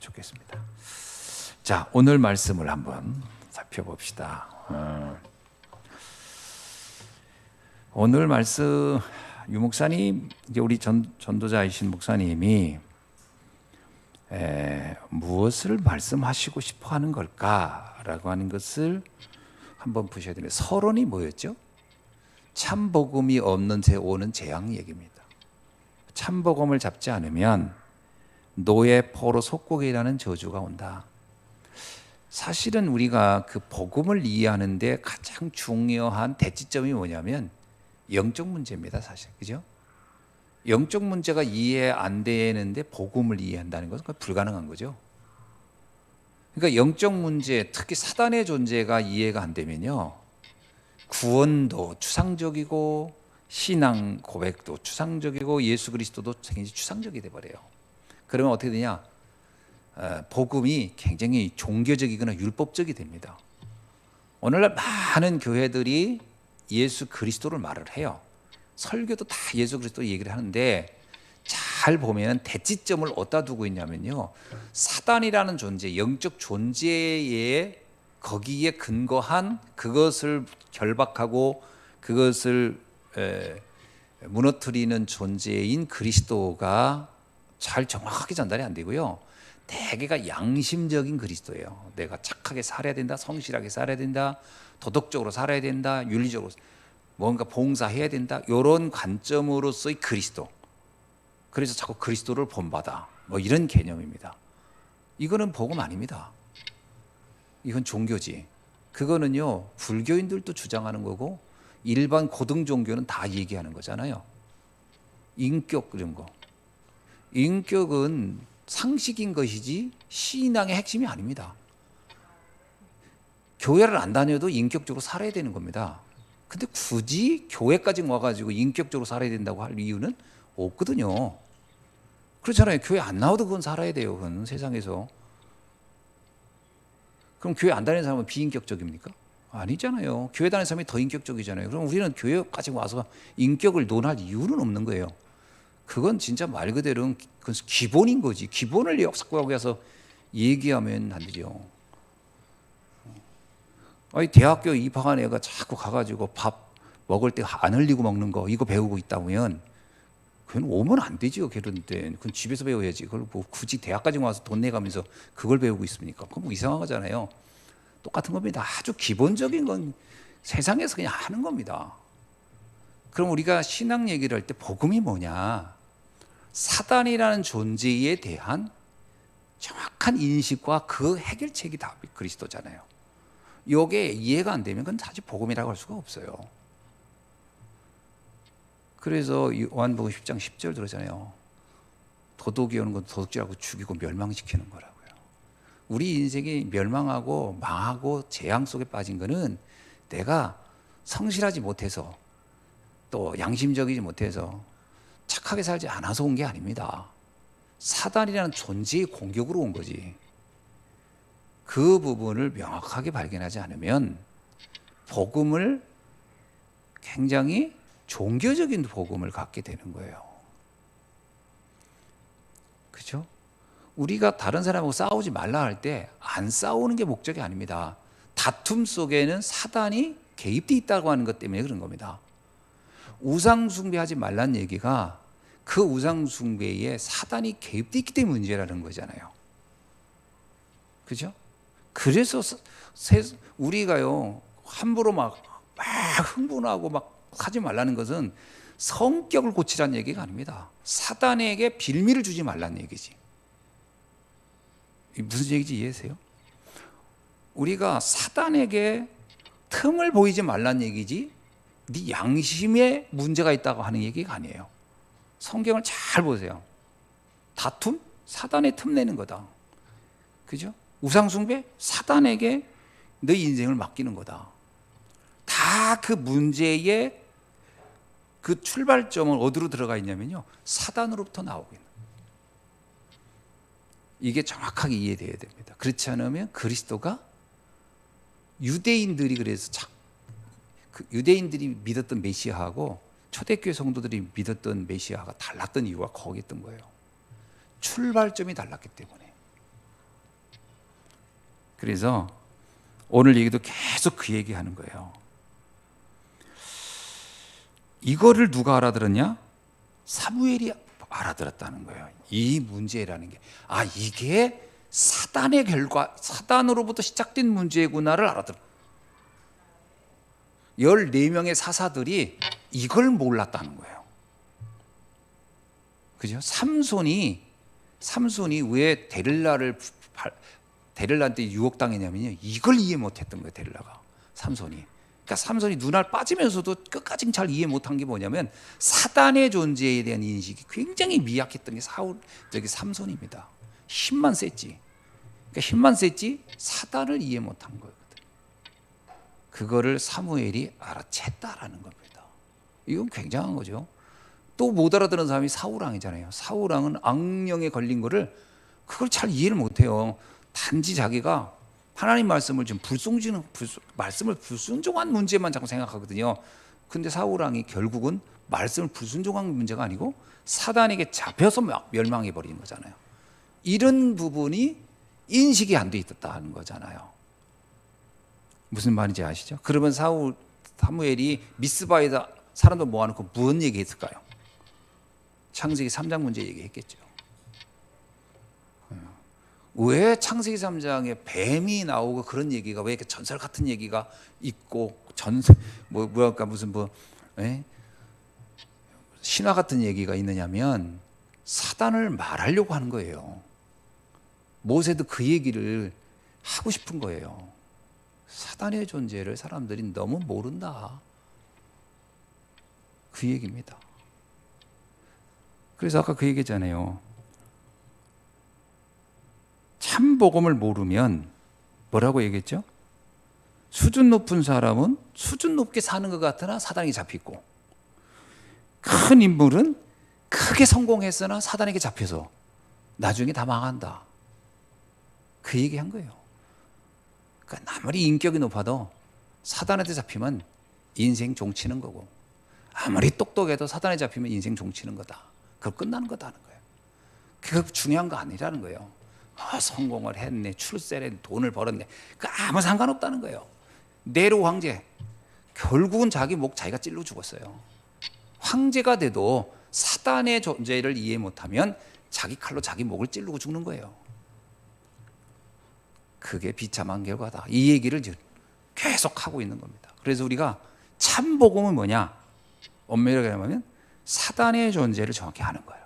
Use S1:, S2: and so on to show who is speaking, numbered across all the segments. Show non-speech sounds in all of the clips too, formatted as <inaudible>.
S1: 좋겠습니다. 자, 오늘 말씀을 한번 살펴봅시다. 어, 오늘 말씀 유 목사님 이제 우리 전 전도자이신 목사님이 에, 무엇을 말씀하시고 싶어 하는 걸까라고 하는 것을 한번 보셔야 됩니다. 서론이 뭐였죠? 참 복음이 없는 제 오는 재앙 얘기입니다. 참 복음을 잡지 않으면 노예 포로 속국이라는 저주가 온다. 사실은 우리가 그 복음을 이해하는데 가장 중요한 대치점이 뭐냐면 영적 문제입니다, 사실. 그죠? 영적 문제가 이해 안 되는데 복음을 이해한다는 것은 불가능한 거죠. 그러니까 영적 문제, 특히 사단의 존재가 이해가 안 되면요. 구원도 추상적이고 신앙 고백도 추상적이고 예수 그리스도도 굉장히 추상적이 돼 버려요. 그러면 어떻게 되냐? 어, 복음이 굉장히 종교적이거나 율법적이 됩니다. 오늘날 많은 교회들이 예수 그리스도를 말을 해요. 설교도 다 예수 그리스도 얘기를 하는데 잘 보면 대치점을 어디다 두고 있냐면요. 사단이라는 존재, 영적 존재에 거기에 근거한 그것을 결박하고 그것을 에, 무너뜨리는 존재인 그리스도가 잘 정확하게 전달이 안 되고요. 대개가 양심적인 그리스도예요. 내가 착하게 살아야 된다, 성실하게 살아야 된다, 도덕적으로 살아야 된다, 윤리적으로 뭔가 봉사해야 된다. 이런 관점으로서의 그리스도. 그래서 자꾸 그리스도를 본받아. 뭐 이런 개념입니다. 이거는 복음 아닙니다. 이건 종교지. 그거는요, 불교인들도 주장하는 거고, 일반 고등 종교는 다 얘기하는 거잖아요. 인격 그런 거. 인격은 상식인 것이지 신앙의 핵심이 아닙니다. 교회를 안 다녀도 인격적으로 살아야 되는 겁니다. 근데 굳이 교회까지 와가지고 인격적으로 살아야 된다고 할 이유는 없거든요. 그렇잖아요. 교회 안 나와도 그건 살아야 돼요. 그건 세상에서. 그럼 교회 안 다니는 사람은 비인격적입니까? 아니잖아요. 교회 다니는 사람이 더 인격적이잖아요. 그럼 우리는 교회까지 와서 인격을 논할 이유는 없는 거예요. 그건 진짜 말 그대로 그건 기본인 거지. 기본을 역사하고 해서 얘기하면 안 되죠. 아니 대학교 입학한 애가 자꾸 가가지고 밥 먹을 때 안 흘리고 먹는 거 이거 배우고 있다면 그건 오면 안 되죠. 그런데 그건 집에서 배워야지. 그걸 뭐 굳이 대학까지 와서 돈 내가면서 그걸 배우고 있습니까? 그건 뭐 이상한 거잖아요. 똑같은 겁니다. 아주 기본적인 건 세상에서 그냥 하는 겁니다. 그럼 우리가 신앙 얘기를 할 때 복음이 뭐냐? 사단이라는 존재에 대한 정확한 인식과 그 해결책이 다 그리스도잖아요. 이게 이해가 안 되면 그건 사실 복음이라고 할 수가 없어요. 그래서 요한복음 10장 10절 들었잖아요. 도둑이 오는 건 도둑질하고 죽이고 멸망시키는 거라고요. 우리 인생이 멸망하고 망하고 재앙 속에 빠진 거는 내가 성실하지 못해서 또 양심적이지 못해서 착하게 살지 않아서 온 게 아닙니다. 사단이라는 존재의 공격으로 온 거지. 그 부분을 명확하게 발견하지 않으면 복음을 굉장히 종교적인 복음을 갖게 되는 거예요. 그죠? 우리가 다른 사람하고 싸우지 말라 할 때 안 싸우는 게 목적이 아닙니다. 다툼 속에는 사단이 개입돼 있다고 하는 것 때문에 그런 겁니다. 우상 숭배하지 말란 얘기가 그 우상 숭배에 사단이 개입돼 있기 때문에 문제라는 거잖아요. 그죠? 그래서 우리가요 함부로 막, 막 흥분하고 막 하지 말라는 것은 성격을 고치라는 얘기가 아닙니다. 사단에게 빌미를 주지 말라는 얘기지. 무슨 얘기인지 이해하세요? 우리가 사단에게 틈을 보이지 말라는 얘기지 네 양심에 문제가 있다고 하는 얘기가 아니에요. 성경을 잘 보세요. 다툼? 사단의 틈 내는 거다. 그죠? 우상숭배? 사단에게 너 인생을 맡기는 거다. 다 그 문제의 그 출발점은 어디로 들어가 있냐면요. 사단으로부터 나오고 있는. 이게 정확하게 이해돼야 됩니다. 그렇지 않으면 그리스도가 유대인들이 그래서 자, 그 유대인들이 믿었던 메시아하고 초대교회 성도들이 믿었던 메시아가 달랐던 이유가 거기 있던 거예요. 출발점이 달랐기 때문에. 그래서 오늘 얘기도 계속 그 얘기하는 거예요. 이거를 누가 알아들었냐? 사무엘이 알아들었다는 거예요. 이 문제라는 게. 아, 이게 사단의 결과, 사단으로부터 시작된 문제구나를 알아들어. 14명의 사사들이 이걸 몰랐다는 거예요. 그죠? 삼손이, 삼손이 왜 데릴라를, 데릴라한테 유혹당했냐면요. 이걸 이해 못 했던 거예요, 데릴라가. 삼손이. 그러니까 삼손이 눈알 빠지면서도 끝까지 잘 이해 못한 게 뭐냐면 사단의 존재에 대한 인식이 굉장히 미약했던 게 사울 저기 삼손입니다. 힘만 셌지. 그러니까 힘만 셌지 사단을 이해 못한 거거든. 그거를 사무엘이 알아챘다라는 겁니다. 이건 굉장한 거죠. 또 못 알아듣는 사람이 사우랑이잖아요. 사우랑은 악령에 걸린 거를 그걸 잘 이해를 못해요. 단지 자기가 하나님 말씀을 좀 불순종하는 불순, 말씀을 불순종한 문제만 자꾸 생각하거든요. 근데 사우랑이 결국은 말씀을 불순종한 문제가 아니고 사단에게 잡혀서 멸망해 버리는 거잖아요. 이런 부분이 인식이 안 돼 있었다는 거잖아요. 무슨 말인지 아시죠? 그러면 사울 사무엘이 미스바에다 사람들 모아놓고 무슨 얘기했을까요? 창세기 3장 문제 얘기했겠죠. 왜 창세기 3장에 뱀이 나오고 그런 얘기가 왜 이렇게 전설 같은 얘기가 있고 전설 뭐 뭐랄까 무슨 뭐 에? 신화 같은 얘기가 있느냐면 사단을 말하려고 하는 거예요. 모세도 그 얘기를 하고 싶은 거예요. 사단의 존재를 사람들이 너무 모른다. 그 얘기입니다. 그래서 아까 그 얘기잖아요. 참 복음을 모르면 뭐라고 얘기했죠? 수준 높은 사람은 수준 높게 사는 것 같으나 사단에게 잡히고 큰 인물은 크게 성공했으나 사단에게 잡혀서 나중에 다 망한다. 그 얘기 한 거예요. 그러니까 아무리 인격이 높아도 사단한테 잡히면 인생 종치는 거고 아무리 똑똑해도 사단에 잡히면 인생 종치는 거다. 그거 끝나는 거다 하는 거예요. 그거 중요한 거 아니라는 거예요. 아, 성공을 했네, 출세를 돈을 벌었네. 그 아무 상관없다는 거예요. 네로 황제 결국은 자기 목 자기가 찔러 죽었어요. 황제가 돼도 사단의 존재를 이해 못하면 자기 칼로 자기 목을 찌르고 죽는 거예요. 그게 비참한 결과다. 이 얘기를 계속 하고 있는 겁니다. 그래서 우리가 참 복음은 뭐냐? 엄밀하게 말하면 사단의 존재를 정확히 하는 거예요.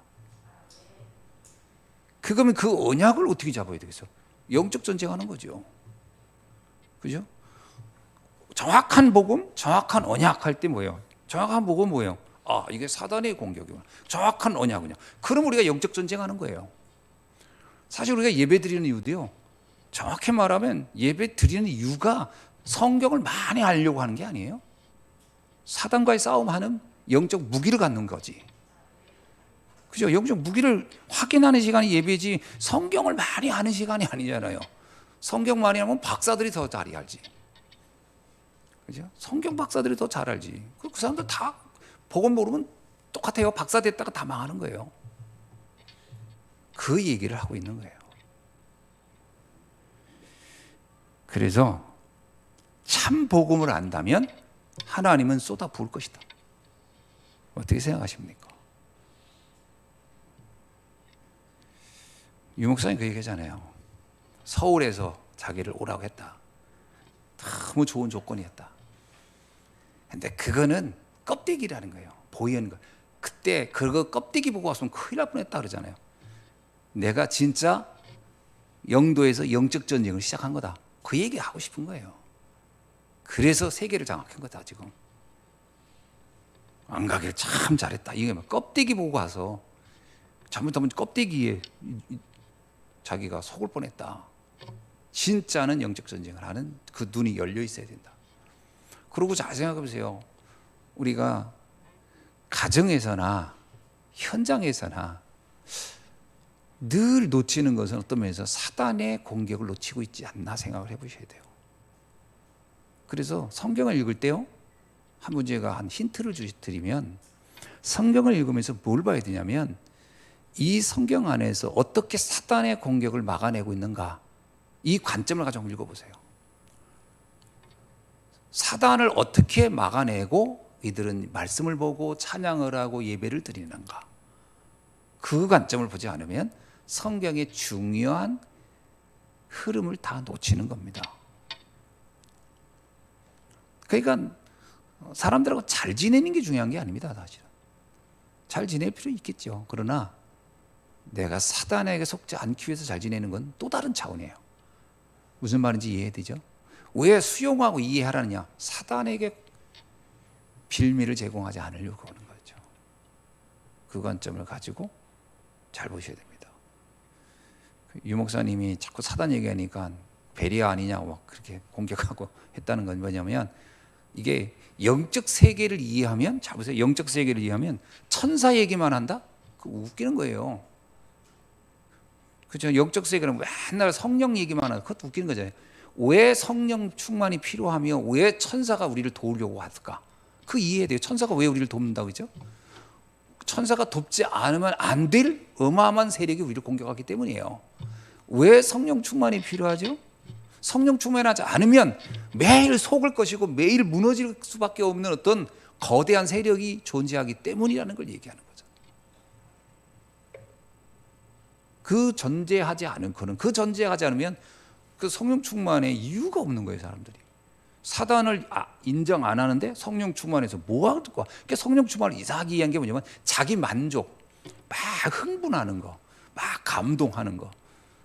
S1: 그러면 그 언약을 어떻게 잡아야 되겠어? 영적 전쟁하는 거죠. 그죠? 정확한 복음, 정확한 언약 할 때 뭐예요? 정확한 복음 뭐예요? 아, 이게 사단의 공격이구나. 정확한 언약이냐. 그럼 우리가 영적 전쟁하는 거예요. 사실 우리가 예배 드리는 이유도요. 정확히 말하면 예배 드리는 이유가 성경을 많이 알려고 하는 게 아니에요. 사단과의 싸움하는 영적 무기를 갖는 거지. 그죠? 영적 무기를 확인하는 시간이 예배지 성경을 많이 아는 시간이 아니잖아요. 성경 많이 하면 박사들이 더 잘 알지. 그죠? 성경 박사들이 더 잘 알지. 그 사람들 다 복음 모르면 똑같아요. 박사 됐다가 다 망하는 거예요. 그 얘기를 하고 있는 거예요. 그래서 참 복음을 안다면 하나님은 쏟아 부을 것이다. 어떻게 생각하십니까? 유 목사님 그 얘기잖아요. 서울에서 자기를 오라고 했다. 너무 좋은 조건이었다. 근데 그거는 껍데기라는 거예요. 보이는 거. 그때 그거 껍데기 보고 왔으면 큰일 날 뻔했다 그러잖아요. 내가 진짜 영도에서 영적 전쟁을 시작한 거다. 그 얘기 하고 싶은 거예요. 그래서 세계를 장악한 거다 지금. 안 가길 참 잘했다. 이게 막 껍데기 보고 와서 잘못하면 껍데기에 자기가 속을 뻔했다. 진짜는 영적 전쟁을 하는 그 눈이 열려 있어야 된다. 그러고 잘 생각해 보세요. 우리가 가정에서나 현장에서나 늘 놓치는 것은 어떤 면에서 사단의 공격을 놓치고 있지 않나 생각을 해보셔야 돼요. 그래서 성경을 읽을 때요, 한 문제가 한 힌트를 드리면 성경을 읽으면서 뭘 봐야 되냐면 이 성경 안에서 어떻게 사단의 공격을 막아내고 있는가 이 관점을 가지고 읽어보세요. 사단을 어떻게 막아내고 이들은 말씀을 보고 찬양을 하고 예배를 드리는가? 그 관점을 보지 않으면 성경의 중요한 흐름을 다 놓치는 겁니다. 그러니까 사람들하고 잘 지내는 게 중요한 게 아닙니다, 사실은. 잘 지낼 필요 있겠죠. 그러나 내가 사단에게 속지 않기 위해서 잘 지내는 건 또 다른 차원이에요. 무슨 말인지 이해되죠? 왜 수용하고 이해하라느냐? 사단에게 빌미를 제공하지 않으려고 하는 거죠. 그 관점을 가지고 잘 보셔야 됩니다. 유 목사님이 자꾸 사단 얘기하니까 베리아 아니냐고 막 그렇게 공격하고 <laughs> 했다는 건 뭐냐면 이게 영적 세계를 이해하면 잘 보세요. 영적 세계를 이해하면 천사 얘기만 한다? 그 웃기는 거예요. 그죠? 영적 세계는 맨날 성령 얘기만 하는 그것도 웃기는 거잖아요. 왜 성령 충만이 필요하며 왜 천사가 우리를 도우려고 할까? 그 이해해야 돼요. 천사가 왜 우리를 돕는다고 그죠? 천사가 돕지 않으면 안 될 어마어마한 세력이 우리를 공격하기 때문이에요. 왜 성령 충만이 필요하죠? 성령 충만하지 않으면 매일 속을 것이고 매일 무너질 수밖에 없는 어떤 거대한 세력이 존재하기 때문이라는 걸 얘기하는 거죠. 그 전제하지 않은 그는 그 전제하지 않으면 그 성령 충만의 이유가 없는 거예요, 사람들이. 사단을 아, 인정 안 하는데 성령 충만해서 뭐 하고 듣고 그러니까 성령 충만을 이상하게 이해한 게 뭐냐면 자기 만족, 막 흥분하는 거, 막 감동하는 거,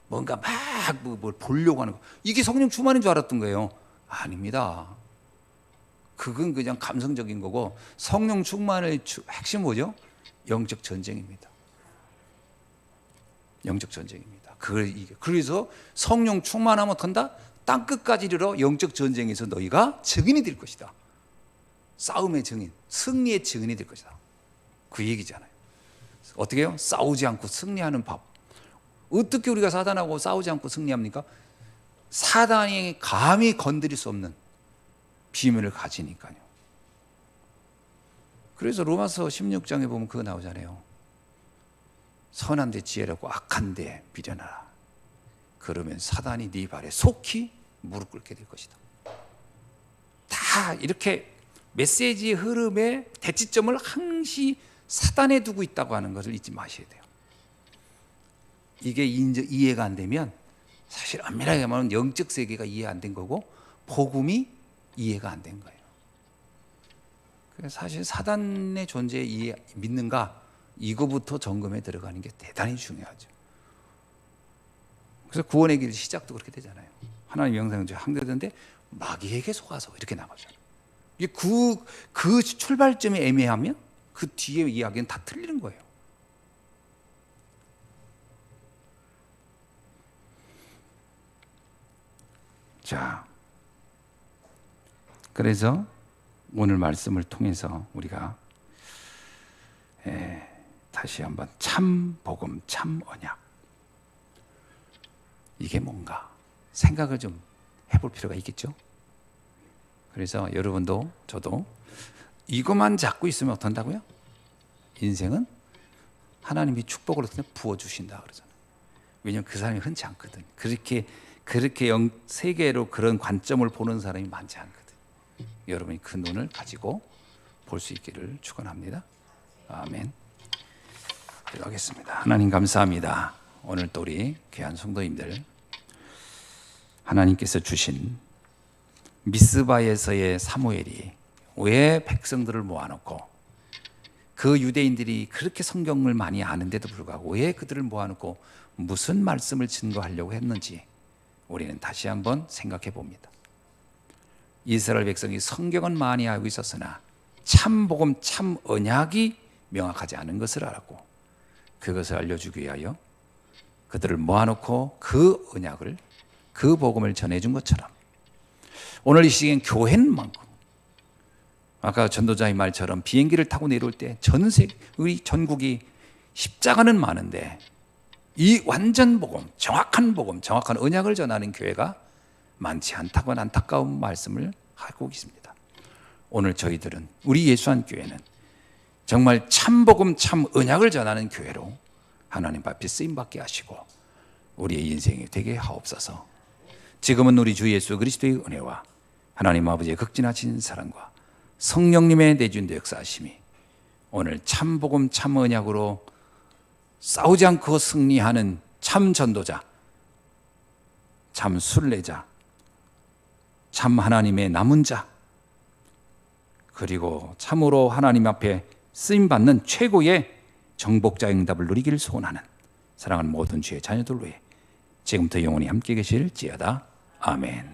S1: 뭔가 막뭘 뭐 보려고 하는 거 이게 성령 충만인 줄 알았던 거예요. 아닙니다. 그건 그냥 감성적인 거고 성령 충만의 핵심 뭐죠? 영적 전쟁입니다. 영적 전쟁입니다. 그걸 이게 그래서 성령 충만하면 어떤다? 땅 끝까지 이르러 영적 전쟁에서 너희가 증인이 될 것이다. 싸움의 증인, 승리의 증인이 될 것이다. 그 얘기잖아요. 어떻게 해요? 싸우지 않고 승리하는 법. 어떻게 우리가 사단하고 싸우지 않고 승리합니까? 사단이 감히 건드릴 수 없는 비밀을 가지니까요. 그래서 로마서 16장에 보면 그거 나오잖아요. 선한 데 지혜라고 악한 데 미련하라. 그러면 사단이 네 발에 속히 무릎 꿇게 될 것이다. 다 이렇게 메시지의 흐름의 대치점을 항시 사단에 두고 있다고 하는 것을 잊지 마셔야 돼요. 이게 이해가 안 되면 사실 엄밀하게 말하면 영적 세계가 이해 안 된 거고 복음이 이해가 안 된 거예요. 사실 사단의 존재에 이해, 믿는가 이거부터 점검에 들어가는 게 대단히 중요하죠. 그래서 구원의 길 시작도 그렇게 되잖아요. 하나님 영상제 항대되는데 마귀에게 속아서 이렇게 나가잖아요. 그, 그 출발점이 애매하면 그 뒤에 이야기는 다 틀리는 거예요. 자, 그래서 오늘 말씀을 통해서 우리가 에, 다시 한번 참 복음, 참 언약 이게 뭔가 생각을 좀 해볼 필요가 있겠죠. 그래서 여러분도 저도 이것만 잡고 있으면 어떤다고요? 인생은 하나님이 축복을 부어 주신다 그러잖아요. 왜냐하면 그 사람이 흔치 않거든. 그렇게 그렇게 영, 세계로 그런 관점을 보는 사람이 많지 않거든. 여러분이 그 눈을 가지고 볼 수 있기를 축원합니다. 아멘. 기도하겠습니다. 하나님 감사합니다. 오늘 또 우리 귀한 성도님들 하나님께서 주신 미스바에서의 사무엘이 왜 백성들을 모아놓고 그 유대인들이 그렇게 성경을 많이 아는데도 불구하고 왜 그들을 모아놓고 무슨 말씀을 증거하려고 했는지 우리는 다시 한번 생각해 봅니다. 이스라엘 백성이 성경은 많이 알고 있었으나 참 복음 참 언약이 명확하지 않은 것을 알았고 그것을 알려주기 위하여 그들을 모아놓고 그 언약을 그 복음을 전해준 것처럼 오늘 이 시기엔 교회는 많고 아까 전도자의 말처럼 비행기를 타고 내려올 때 전세 우리 전국이 십자가는 많은데 이 완전 복음, 정확한 복음, 정확한 언약을 전하는 교회가 많지 않다고 안타까운 말씀을 하고 있습니다. 오늘 저희들은 우리 예수한 교회는 정말 참 복음, 참 언약을 전하는 교회로 하나님 앞에 쓰임 받게 하시고 우리의 인생이 되게 하옵소서. 지금은 우리 주 예수 그리스도의 은혜와 하나님 아버지의 극진하신 사랑과 성령님의 내준도 역사하심이 오늘 참 복음 참 언약으로 싸우지 않고 승리하는 참 전도자, 참 순례자, 참 하나님의 남은 자, 그리고 참으로 하나님 앞에 쓰임 받는 최고의 정복자 응답을 누리기를 소원하는 사랑하는 모든 주의 자녀들 위해 지금부터 영원히 함께 계실지어다. 아멘.